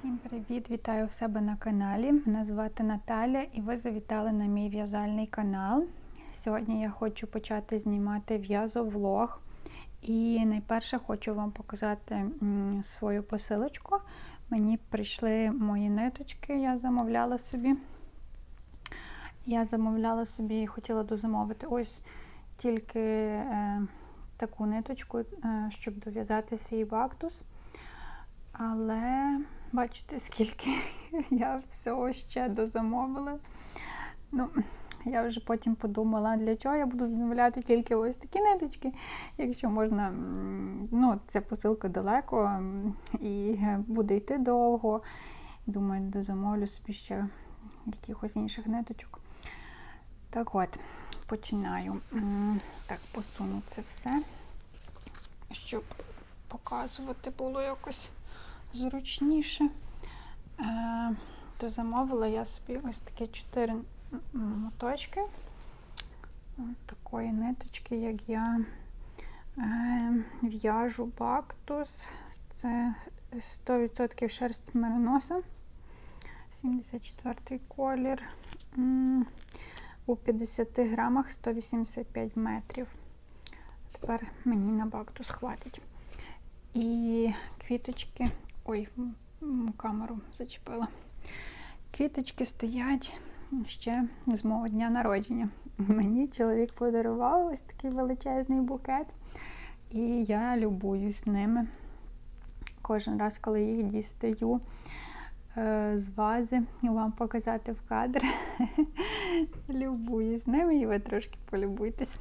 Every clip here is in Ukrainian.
Всім привіт! Вітаю в себе на каналі. Мене звати Наталя і ви завітали на мій в'язальний канал. Сьогодні я хочу почати знімати в'язовлог. І найперше хочу вам показати свою посилочку. Мені прийшли мої ниточки, я замовляла собі. Я замовляла собі і хотіла дозамовити ось тільки е, таку ниточку, е, щоб дов'язати свій бактус. Але бачите, скільки я всього ще дозамовила. Ну, я вже потім подумала, для чого я буду замовляти тільки ось такі ниточки, якщо можна, ну, ця посилка далеко і буде йти довго. Думаю, дозамовлю собі ще якихось інших ниточок. Так от, починаю. Так, посуну це все, щоб показувати було якось зручніше. Е, то замовила я собі ось такі чотири моточки. Такої ниточки, як я е, в'яжу бактус. Це 100% шерсть мериноса. 74 колір. У 50 грамах 185 метрів. Тепер мені на бактус хватить. І квіточки. Ой, камеру зачепила. Квіточки стоять ще з мого дня народження. Мені чоловік подарував ось такий величезний букет, і я любуюсь ними. Кожен раз, коли їх дістаю е, з вази, вам показати в кадр. Любуюсь ними, і ви трошки полюбуйтесь.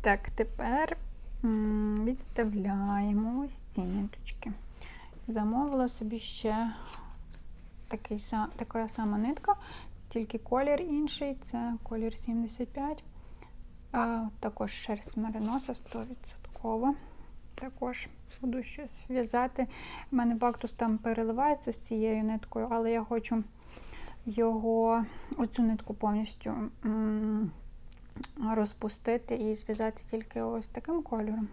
Так, тепер відставляємо ось ці. Замовила собі ще такий, така сама нитка, тільки колір інший, це колір 75. А, також шерсть мериноса 100%. Також буду щось в'язати. У мене бактус там переливається з цією ниткою, але я хочу його, оцю нитку повністю розпустити і зв'язати тільки ось таким кольором.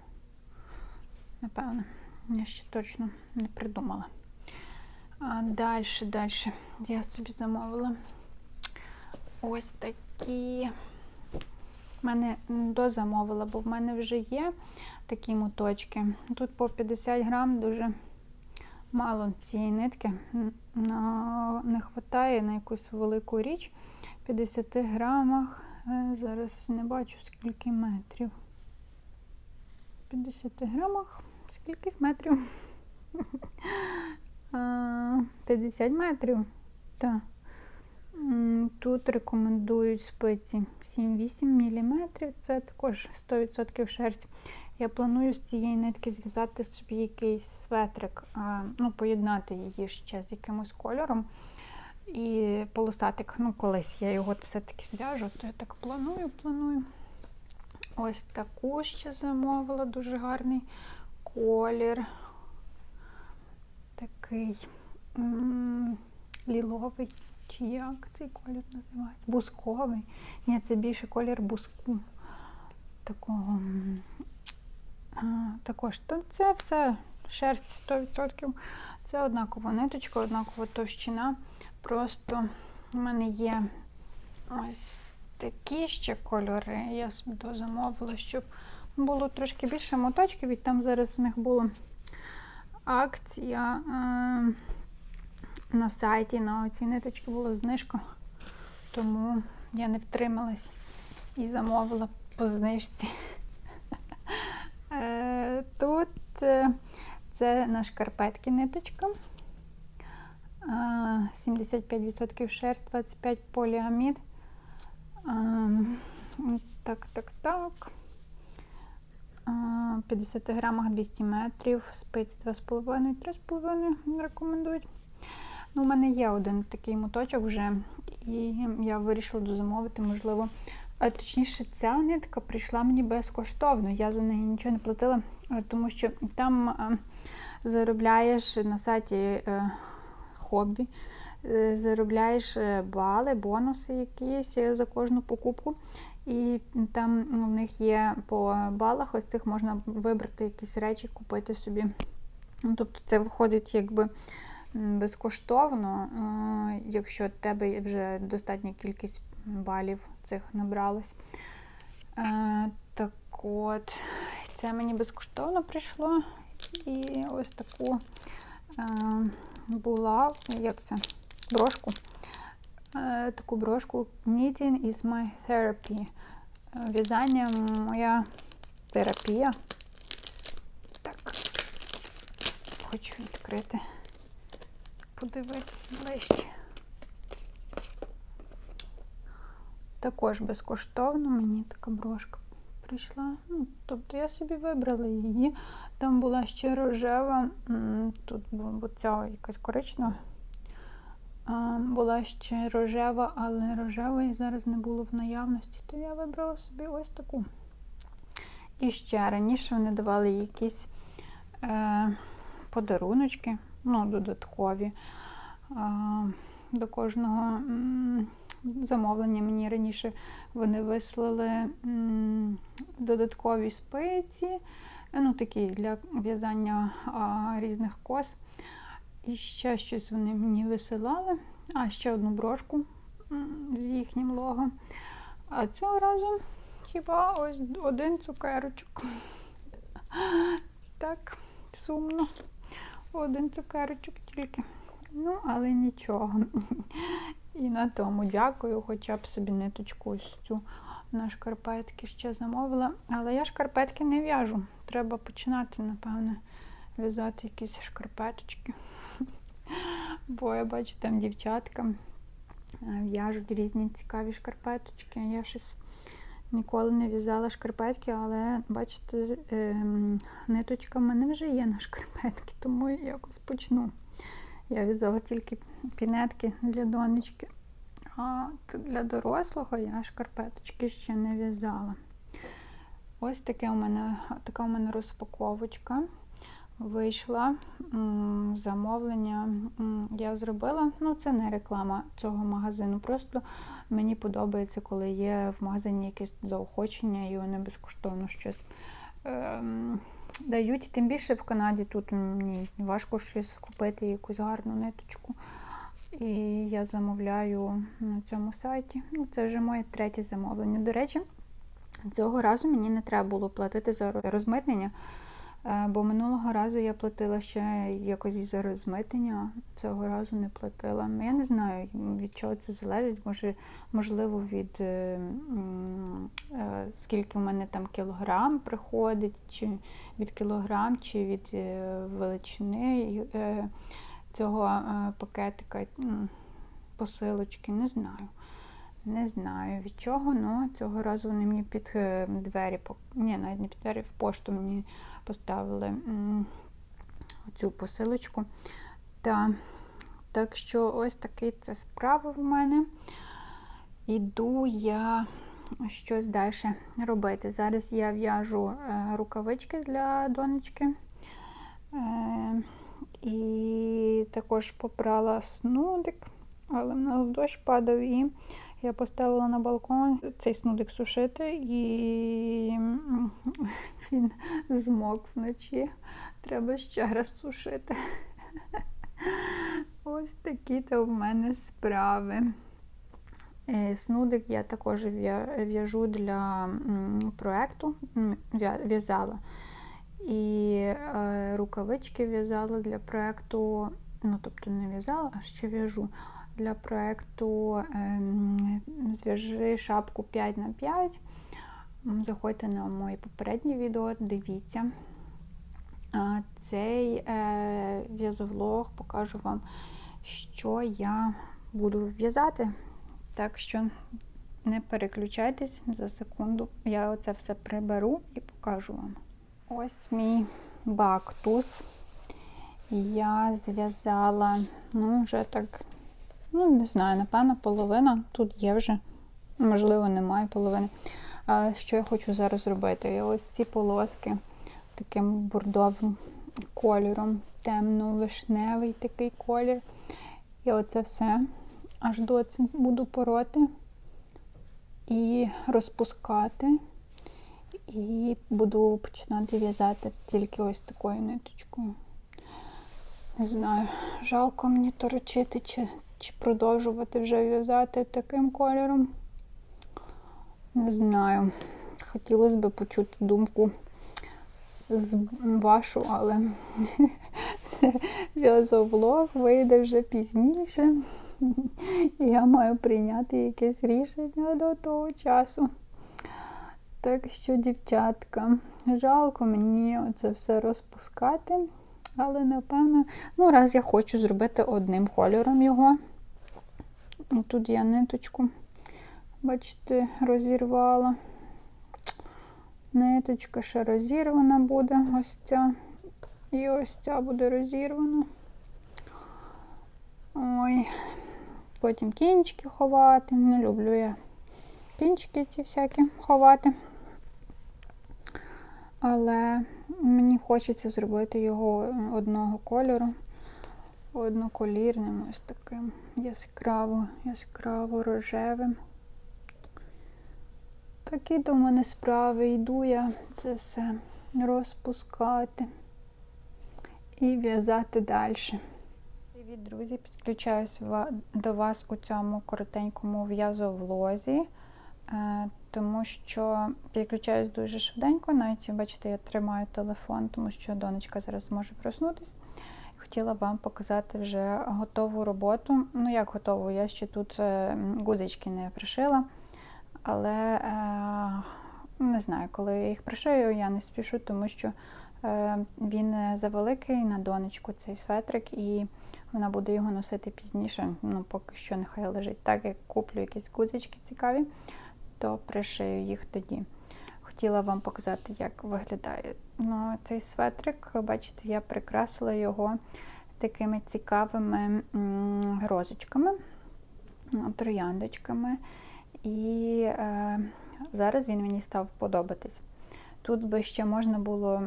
Напевно, я ще точно не придумала. А далі, далі я собі замовила ось такі. В мене дозамовила, бо в мене вже є такі моточки. Тут по 50 грам дуже мало цієї нитки. Не вистачає на якусь велику річ. 50 грамах. Е, Зараз не бачу скільки метрів. 50 грамах. Скільки метрів? 50 метрів. Так. Тут рекомендують спиці 7-8 мм. Це також 100% шерсть. Я планую з цієї нитки зв'язати собі якийсь светрик, ну, поєднати її ще з якимось кольором. І полосатик, ну, колись я його все-таки зв'яжу, то я так планую, планую. Ось таку ще замовила, дуже гарний колір. Такий ліловий, чи як цей колір називається? Бусковий. Ні, це більше колір буску. Такого. А, також це все шерсть 100%. Це однакова ниточка, однакова товщина. Просто в мене є ось такі ще кольори. Я собі дозамовила, щоб було трошки більше моточків, і там зараз в них була акція е, на сайті. На оці ниточки була знижка. Тому я не втрималась і замовила по знижці. Е, Тут е, це на шкарпетки ниточка. 75% шерсть, 25 поліамід. Ем, Так, так, так. А, 50 грамах 200 метрів, спиці 2,5-3,5 рекомендують. Ну, у мене є один такий моточок вже, і я вирішила дозамовити, можливо. А точніше, ця нитка прийшла мені безкоштовно. Я за неї нічого не платила, е, тому що там е, заробляєш на сайті е, хобі, е, заробляєш е, бали, бонуси якісь е, за кожну покупку. І там ну, в них є по балах, ось цих можна вибрати якісь речі, купити собі. Ну, тобто це виходить якби безкоштовно, якщо тебе вже достатня кількість балів цих набралось. Так от, це мені безкоштовно прийшло. І ось таку була, як це, брошку. Е, таку брошку Knitting is my therapy. Е, В'язання моя терапія. Так, хочу відкрити, подивитись ближче. Також безкоштовно мені така брошка прийшла. Ну, тобто я собі вибрала її. Там була ще рожева, тут бу- ця якась коричнева. Була ще рожева, але рожевої зараз не було в наявності, то я вибрала собі ось таку. І ще раніше вони давали якісь е, подаруночки, ну, додаткові. До кожного замовлення мені раніше вони вислали додаткові спиці, ну, такі для в'язання різних кос. І ще щось вони мені висилали. А, ще одну брошку з їхнім лого. А цього разу хіба ось один цукерочок. Так, сумно. Один цукерочок тільки. Ну, але нічого. І на тому дякую, хоча б собі ниточку ось цю на шкарпетки ще замовила. Але я шкарпетки не в'яжу. Треба починати, напевне, в'язати якісь шкарпеточки. Бо я бачу, там дівчатка е, в'яжуть різні цікаві шкарпеточки. Я щось ніколи не в'язала шкарпетки, але бачите, ем, ниточка в мене вже є на шкарпетки, тому я якось почну. Я в'язала тільки пінетки для донечки. А для дорослого я шкарпеточки ще не в'язала. Ось таке у мене, така у мене розпаковочка. Вийшла замовлення. Я зробила. Ну, це не реклама цього магазину. Просто мені подобається, коли є в магазині якесь заохочення, і вони безкоштовно щось ем, дають. Тим більше в Канаді тут мені важко щось купити, якусь гарну ниточку. І я замовляю на цьому сайті. Ну, це вже моє третє замовлення. До речі, цього разу мені не треба було платити за розмитнення, бо минулого разу я платила ще якось і за розмитнення, цього разу не платила. Я не знаю, від чого це залежить. Може, можливо, від е, е, скільки в мене там кілограм приходить, чи від кілограм, чи від е, величини е, цього е, пакетика посилочки, не знаю. Не знаю від чого, але цього разу вони мені під е, двері, ні, навіть не під двері, в пошту мені поставили цю посилочку. Та, так що ось такі це справи в мене. Іду я щось далі робити. Зараз я в'яжу е, рукавички для донечки. Е, і також попрала снудик, але в нас дощ падав і я поставила на балкон цей снудик сушити, і він змок вночі. Треба ще раз сушити. Ось такі то в мене справи. Е, Снудик я також в'яжу для м, проекту, в'язала. І е, рукавички в'язала для проекту, ну тобто не в'язала, а ще в'яжу для проекту ем, Зв'яжи шапку 5 на 5 Заходьте на мої попередні відео, дивіться. Цей е, в'язовлог покажу вам, що я буду в'язати. Так що не переключайтесь за секунду. Я оце все приберу і покажу вам. Ось мій бактус. Я зв'язала, ну, вже так, ну, не знаю, напевно, половина. Тут є вже, можливо, немає половини. А що я хочу зараз зробити? Я ось ці полоски таким бордовим кольором, темно-вишневий такий колір. І оце все аж доці буду пороти і розпускати. І буду починати в'язати тільки ось такою ниточкою. Не знаю, жалко мені торочити, чи, чи продовжувати вже в'язати таким кольором. Не знаю. Хотілося б почути думку з вашу, але це в'язовлог вийде вже пізніше. І я маю прийняти якесь рішення до того часу. Так що, дівчатка, жалко мені оце все розпускати. Але, напевно, ну, раз я хочу зробити одним кольором його. Тут я ниточку, бачите, розірвала. Ниточка ще розірвана буде, ось ця. І ось ця буде розірвана. Ой, потім кінчики ховати. Не люблю я кінчики ці всякі ховати. Але мені хочеться зробити його одного кольору, одноколірним, ось таким яскраво, яскраво рожевим. Такі до мене справи йду я це все розпускати і в'язати далі. Привіт, друзі! Підключаюсь до вас у цьому коротенькому в'язовлозі, е, тому що підключаюсь дуже швиденько. Навіть, бачите, я тримаю телефон, тому що донечка зараз зможе проснутися. Хотіла вам показати вже готову роботу. Ну, як готову, я ще тут е, гузички не пришила. Але е, не знаю, коли я їх пришию, я не спішу, тому що е, він завеликий на донечку цей светрик, і вона буде його носити пізніше. Ну, поки що нехай лежить. Так як куплю якісь гудзички цікаві, то пришию їх тоді. Хотіла вам показати, як виглядає ну, цей светрик. Бачите, я прикрасила його такими цікавими розочками, трояндочками. І е, зараз він мені став подобатись. Тут би ще можна було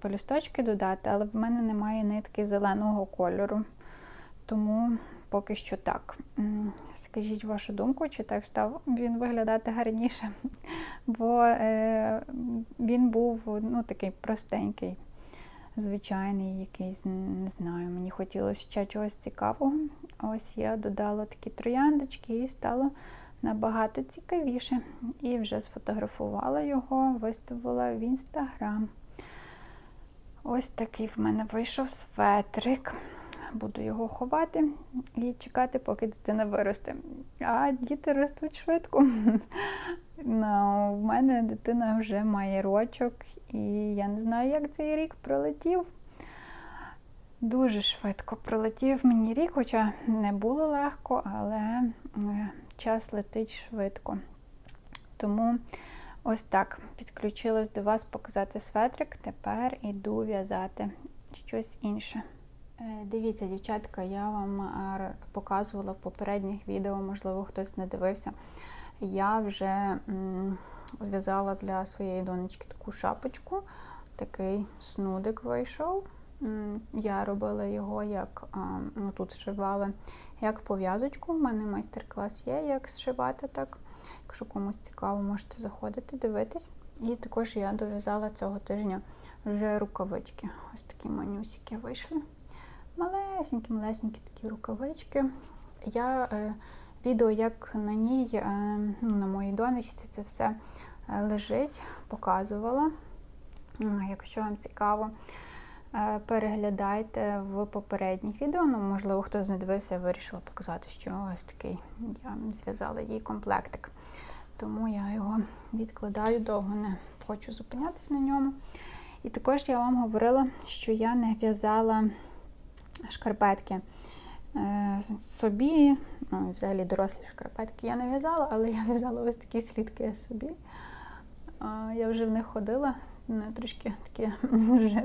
полісточки додати, але в мене немає нитки зеленого кольору. Тому поки що так. Скажіть вашу думку, чи так став він виглядати гарніше? Бо е, він був ну, такий простенький, звичайний, якийсь, не знаю, мені хотілося ще чогось цікавого. Ось я додала такі трояндочки і стало набагато цікавіше. І вже сфотографувала його, виставила в інстаграм. Ось такий в мене вийшов светрик. Буду його ховати і чекати, поки дитина виросте. А діти ростуть швидко. Ну, В мене дитина вже має рочок, і я не знаю, як цей рік пролетів. Дуже швидко пролетів мені рік, хоча не було легко, але е, час летить швидко. Тому ось так підключилась до вас показати светрик. Тепер іду в'язати щось інше. Е, дивіться, дівчатка, я вам е, показувала в попередніх відео, можливо, хтось не дивився. Я вже зв'язала для своєї донечки таку шапочку, такий снудик вийшов. Я робила його, як ну, тут зшивали, як пов'язочку. У мене майстер-клас є, як зшивати так. Якщо комусь цікаво, можете заходити, дивитись. І також я дов'язала цього тижня вже рукавички. Ось такі манюсики вийшли. Малесенькі, малесенькі такі рукавички. Я е, відео, як на ній, е, ну, на моїй донечці, це все е, лежить, показувала. Якщо вам цікаво, Е, переглядайте в попередніх відео. Ну, можливо, хтось не дивився, вирішила показати, що ось такий я зв'язала їй комплектик. Тому я його відкладаю довго, не хочу зупинятися на ньому. І також я вам говорила, що я не в'язала шкарпетки е, собі, ну і взагалі дорослі шкарпетки я не в'язала, але я в'язала ось такі слідки собі. Я вже в них ходила, вони трішки такі вже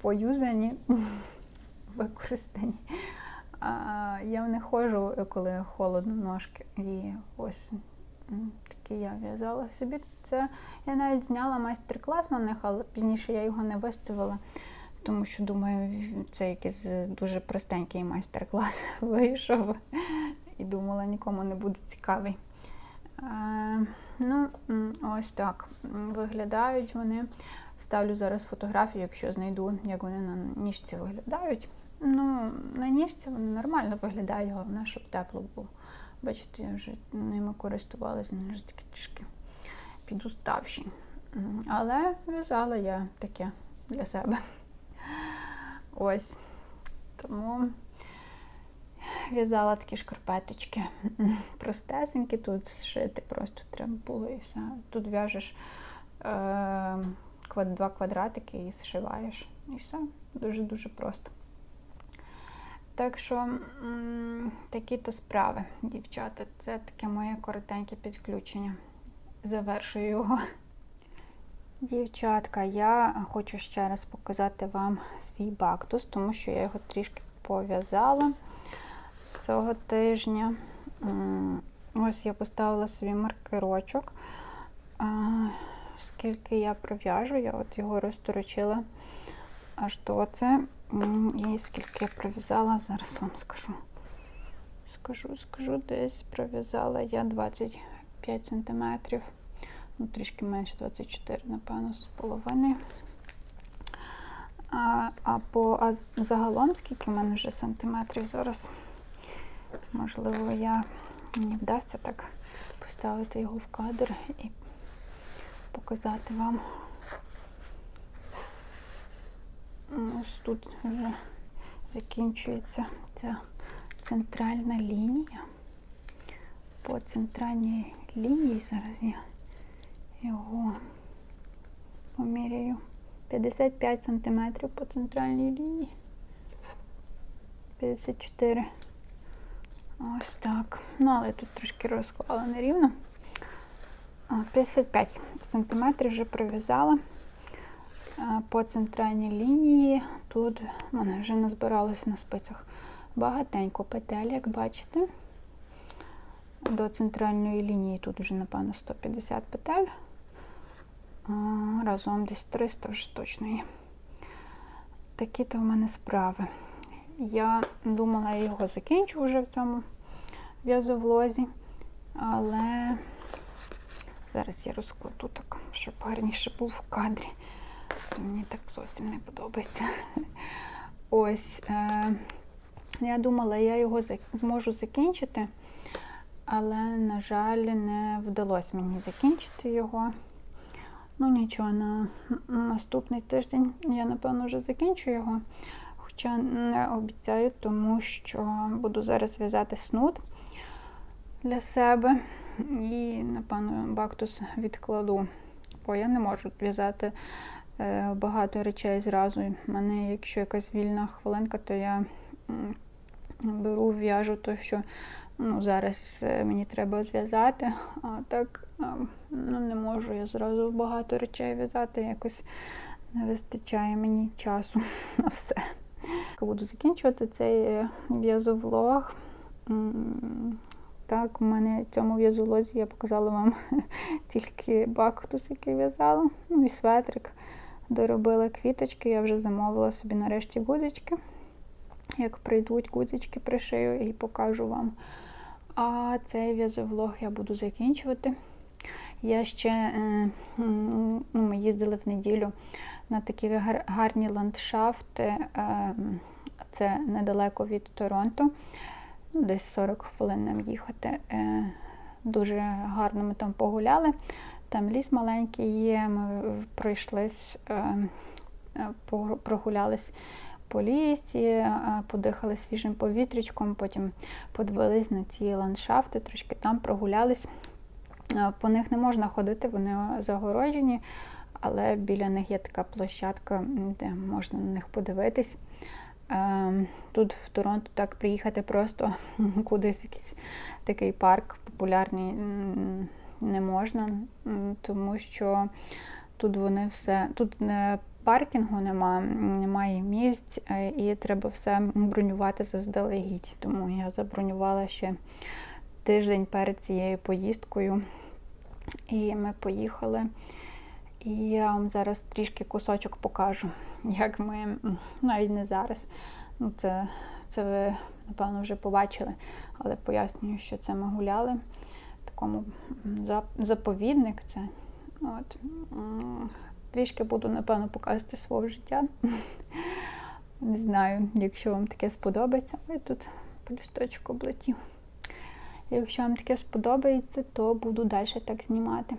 поюзані, використані. Я в них ходжу, коли холодно ножки. І ось такі я в'язала собі. Це я навіть зняла майстер-клас на них, але пізніше я його не виставила, тому що думаю, це якийсь дуже простенький майстер-клас вийшов. І думала, нікому не буде цікавий. Е, ну, ось так виглядають вони. Ставлю зараз фотографію, якщо знайду, як вони на ніжці виглядають. Ну, на ніжці вони нормально виглядають, головне, щоб тепло було. Бачите, я вже ними користувалася, вони вже такі трішки підуставші. Але в'язала я таке для себе. Ось. Тому в'язала такі шкарпеточки. Простесенькі, тут зшити просто треба було і все. Тут в'яжеш е, два квадратики і зшиваєш. І все. Дуже-дуже просто. Так що такі-то справи, дівчата. Це таке моє коротеньке підключення. Завершую його. Дівчатка, я хочу ще раз показати вам свій бактус, тому що я його трішки пов'язала цього тижня. Ось я поставила собі маркерочок. Скільки я пров'яжу, я от його розторочила аж до це. І скільки я пров'язала, зараз вам скажу. Скажу, скажу, десь пров'язала я 25 сантиметрів. Ну, трішки менше 24, напевно, з половиною. А, а, по, а загалом, скільки в мене вже сантиметрів зараз, можливо, я, мені вдасться так поставити його в кадр і показати вам. Ось тут вже закінчується ця центральна лінія. По центральній лінії зараз я його поміряю 55 сантиметрів по центральній лінії. 54. Ось так. Ну, але тут трошки розклала нерівно. 55 сантиметрів вже пров'язала. По центральній лінії тут в мене вже назбиралось на спицях багатенько петель, як бачите. До центральної лінії тут вже, напевно, 150 петель. Разом десь 300 вже точно є. Такі-то в мене справи. Я думала, я його закінчу вже в цьому в'язовлозі, але зараз я розкладу так, щоб гарніше був в кадрі. Мені так зовсім не подобається. Ось. Е- я думала, я його зможу закінчити, але, на жаль, не вдалося мені закінчити його. Ну нічого, на наступний тиждень я, напевно, вже закінчу його. Хоча не обіцяю, тому що буду зараз в'язати снуд для себе. І, напевно, бактус відкладу, бо я не можу в'язати е, багато речей зразу. У мене, якщо якась вільна хвилинка, то я беру, в'яжу то, що ну, зараз е, мені треба зв'язати, а так ну, не можу я зразу багато речей в'язати, якось не вистачає мені часу на все. Буду закінчувати цей е, в'язовлог. Так, у мене в цьому в'язолозі я показала вам тільки бактус, який в'язала, ну і светрик. Доробила квіточки, я вже замовила собі нарешті гудзички. Як прийдуть гудзички, пришию і покажу вам. А цей в'язовлог я буду закінчувати. Я ще е, ну, ми їздили в неділю на такі гарні ландшафти. е, Це недалеко від Торонто. Ну, десь 40 хвилин нам їхати. Е, Дуже гарно ми там погуляли. Там ліс маленький є. Ми пройшлись, прогулялись по лісі, подихали свіжим повітрячком, потім подивились на ці ландшафти, трошки там прогулялись. Е, По них не можна ходити, вони загороджені, але біля них є така площадка, де можна на них подивитись. Ем, Тут в Торонто так приїхати просто кудись в якийсь такий парк популярний не можна, тому що тут вони все, тут не паркінгу нема, немає місць, е, і треба все бронювати заздалегідь. Тому я забронювала ще тиждень перед цією поїздкою. І ми поїхали. І я вам зараз трішки кусочок покажу, як ми навіть не зараз. Ну, це, це ви, напевно, вже побачили, але пояснюю, що це ми гуляли такому заповідник. Це от. Трішки буду, напевно, показувати свого життя. Не знаю, якщо вам таке сподобається. Ой, тут полісточок облетів. Якщо вам таке сподобається, то буду далі так знімати.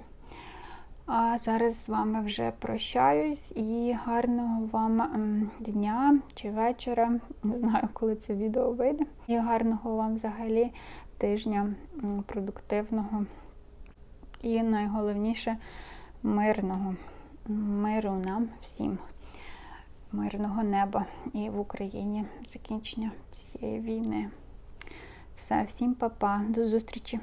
А зараз з вами вже прощаюсь і гарного вам ем, дня чи вечора. Не знаю, коли це відео вийде. І гарного вам взагалі тижня продуктивного. І найголовніше мирного. Миру нам всім. Мирного неба і в Україні закінчення цієї війни. Все, всім па-па, до зустрічі!